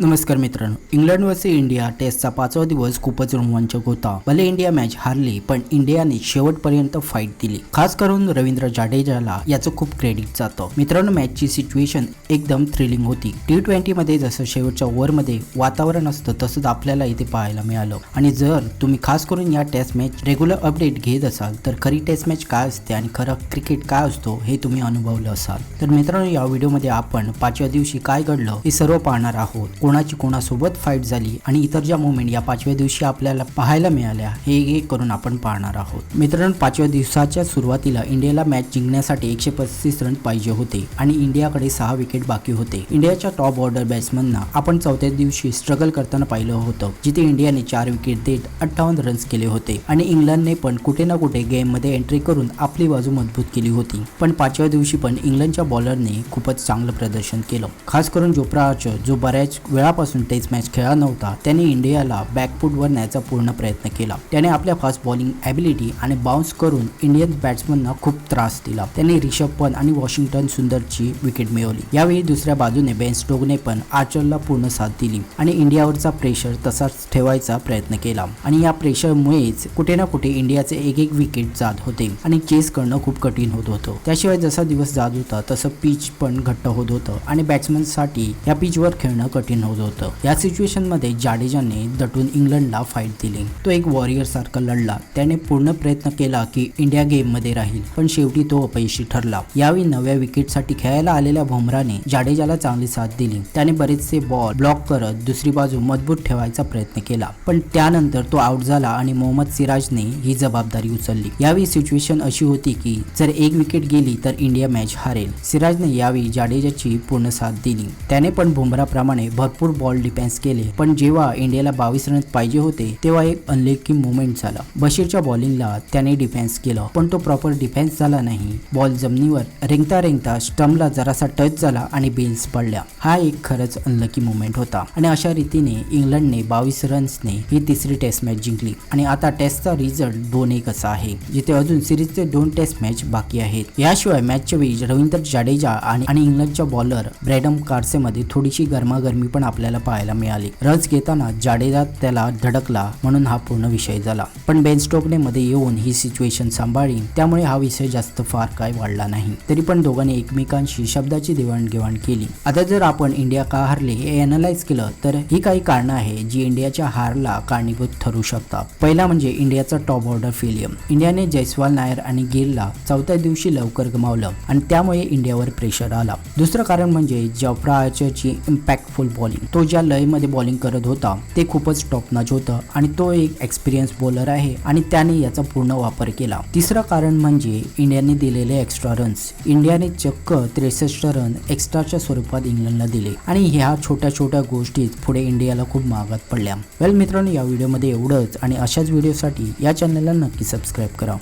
नमस्कार मित्रांनो England versus India टेस्टचा पाचवा दिवस खूपच रोमांचक होता. भले इंडिया मॅच हारली पण इंडियाने शेवटपर्यंत फाईट दिली. खास करून रवींद्र जाडेजाला याचं खूप क्रेडिट जातं. मित्रांनो मॅचची सिच्युएशन एकदम थ्रिलिंग होती. टी ट्वेंटी मध्ये जसं शेवटच्या ओव्हरमध्ये वातावरण असतं तसंच आपल्याला इथे पाहायला मिळालं. आणि जर तुम्ही खास करून या टेस्ट मॅच रेग्युलर अपडेट घेत असाल तर खरी टेस्ट मॅच काय असते आणि खरं क्रिकेट काय असतो हे तुम्ही अनुभवलं असाल. तर मित्रांनो या व्हिडिओमध्ये आपण पाचव्या दिवशी काय घडलं हे सर्व पाहणार आहोत. कोणाची कोणासोबत फाईट झाली आणि इतर ज्या मुवमेंट या पाचव्या दिवशी आपल्याला पाहायला मिळाल्या हे एक करून आपण पाहणार आहोत. मित्रांनो पाचव्या दिवसाच्या सुरुवातीला इंडियाला मॅच जिंकण्यासाठी एकशे पस्तीस रन पाहिजे होते आणि इंडियाकडे सहा विकेट बाकी होते. इंडियाच्या टॉप ऑर्डर बॅट्समनना आपण चौथ्या दिवशी स्ट्रगल करताना पाहिलं होतं जिथे इंडियाने चार विकेट देत अठ्ठावन्न रन्स केले होते आणि इंग्लंडने पण कुठे ना कुठे गेममध्ये एंट्री करून आपली बाजू मजबूत केली होती. पण पाचव्या दिवशी पण इंग्लंडच्या बॉलरने खूपच चांगलं प्रदर्शन केलं. खास करून जोप्रा आर्चर जो बऱ्याच वेळापासून टेस्ट मॅच खेळला नव्हता. त्याने इंडियाला बॅकफुटवर न्यायचा पूर्ण प्रयत्न केला. त्याने आपल्या फास्ट बॉलिंग ॲबिलिटी आणि बाउन्स करून इंडियन बॅट्समनना खूप त्रास दिला. त्याने रिषभ पंत आणि वॉशिंग्टन सुंदरची विकेट मिळवली. यावेळी दुसऱ्या बाजूने बेन स्टोगने पण आर्चरला पूर्ण साथ दिली आणि इंडियावरचा प्रेशर तसाच ठेवायचा प्रयत्न केला. आणि या प्रेशरमुळेच कुठे ना कुठे इंडियाचे एक एक विकेट जात होते आणि चेस करणं खूप कठीण होत होतं. त्याशिवाय जसा दिवस जात होता तसं पिच पण घट्ट होत होतं. आणि बॅट्समनसाठी या पिचवर खेळणं कठीण होत होतं. या सिच्युएशनमध्ये जाडेजाने दटून इंग्लंडला फाईट दिली. तो एक वॉरियर सारखा लढला. त्याने पूर्ण प्रयत्न केला की इंडिया गेममध्ये राहील पण शेवटी तो अपयशी ठरला. यावेळी नव्या विकेटसाठी खेळायला आलेल्या भुमराने जाडेजाला चांगली साथ दिली. त्याने बरेचसे बॉल ब्लॉक करत दुसरी बाजू मजबूत ठेवायचा प्रयत्न केला. पण त्यानंतर तो आउट झाला आणि मोहम्मद सिराजने ही जबाबदारी उचलली. यावेळी सिच्युएशन अशी होती की जर एक विकेट गेली तर इंडिया मॅच हारेल. सिराजने यावेळी जाडेजाची पूर्ण साथ दिली. त्याने पण बुमराप्रमाणे भरपूर बॉल डिफेन्स केले. पण जेव्हा इंडियाला बावीस रन पाहिजे होते तेव्हा एक अनलेकी मुवमेंट झाला. बशीरच्या बॉलिंगला त्याने डिफेन्स केलं पण तो प्रॉपर डिफेन्स झाला नाही. बॉल जमिनीवर रेंगता रेंगता स्टम्पला जरासा टच झाला आणि बेल्स पडल्या. हा एक खरंच अनलकी मुवमेंट होता. आणि अशा रीतीने इंग्लंडने बावीस रन्सने ही तिसरी टेस्ट मॅच जिंकली. आणि आता टेस्टचा रिझल्ट दोन एक असा आहे जिथे अजून सिरीजचे दोन टेस्ट मॅच बाकी आहेत. याशिवाय मॅचच्या वेळी रवींद्र जाडेजा आणि आणि इंग्लंडच्या बॉलर ब्रॅडम कार्सेमध्ये थोडीशी गरमागरमी पण आपल्याला पाहायला मिळाली. रन्स घेताना जाडेजा त्याला धडकला म्हणून हा पूर्ण विषय झाला. पण बेन स्टोकने मध्ये येऊन ही सिच्युएशन सांभाळली. त्यामुळे हा विषय जास्त फार काय वाढला नाही. तरी पण दोघांनी एकमेकांशी शब्दाची देवाणघेवाण केली. आता जर आपण इंडिया का हारले हे अनालाइज केलं तर ही काही कारणं आहे जी इंडियाच्या हारला कारणीभूत ठरू शकतात. पहिला म्हणजे इंडियाचा टॉप ऑर्डर फेलियर इंडियाने जयस्वाल नायर आणि गिलला चौथ्या दिवशी लवकर गमावलं आणि त्यामुळे इंडियावर प्रेशर आला. दुसरं कारण म्हणजे जॉफ्रा आर्चरची इम्पॅक्टफुल बॉलिंग तो ज्या लयमध्ये बॉलिंग करत होता ते खूपच टॉप नच होतं आणि तो एक एक्सपिरियन्स बॉलर आहे आणि त्याने याचा पूर्ण वापर केला. तिसरं कारण म्हणजे इंडियाने दिलेले एक्स्ट्रा रन्स इंडियाने चक्क त्रेसष्ट रन एक्स्ट्राच्या स्वरूपात इंग्लंडला दिले आणि ह्या छोट्या छोट्या गोष्टीत पुढे इंडियाला खूप महागात पडल्या. वेल मित्रांनो या व्हिडिओमध्ये एवढंच आणि अशाच व्हिडिओसाठी या चॅनलला नक्की सबस्क्राईब करा.